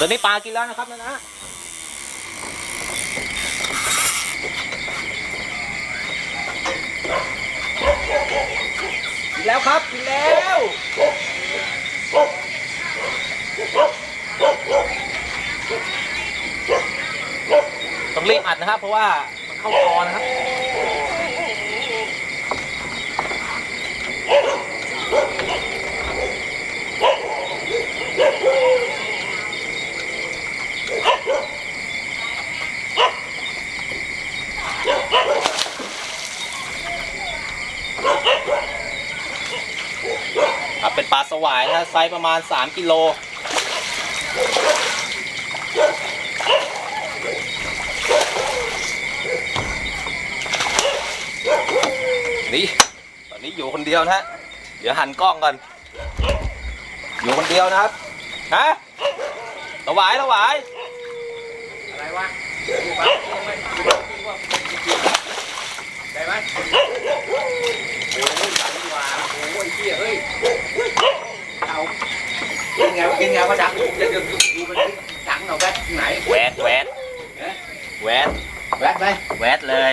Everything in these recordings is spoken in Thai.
ตอนนี้ปลากินแล้วนะครับนะนะกินแล้วครับกินแล้วต้องรีบอัดนะครับ เพราะว่ามันเข้าคอนะครับ ครับเป็นปลาสวายนะไซส์ประมาณ 3 กิโลนี่ตอนนี้อยู่คนเดียวนะฮะ เดี๋ยวหันกล้องก่อน อยู่คนเดียวนะครับ ฮะสวายสวาย อะไรวะดูปะได้ไหมโอ้ยดังดีกว่าโอ้ยเหี้ยเฮ้ยเอา กินไงกินไงว่าดังจะดูดูมันดังเหรอแวดไหนแหวดแหวดแหวดแวดไหมแหวดเลย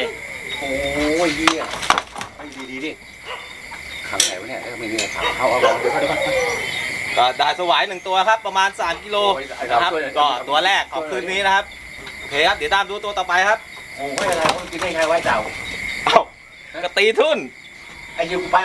โอ้ยเหี้ยไม่ดีดีดิขังไหนวะเนี่ยไม่เนี่ยขังเขาเอาลองเดี๋ยวเขาเดี๋ยวเขาก็ได้สวายหนึ่งตัวครับ ประมาณ 3 กิโลนะครับก็ตัวแรกของคืนนี้นะครับโอเคครับเดี๋ยวตามดูตัวต่อไปครับโอ้ยอะไรกินได้ไงไว้เจ้าเอ้ากระตีทุ่นไอ้ยูไป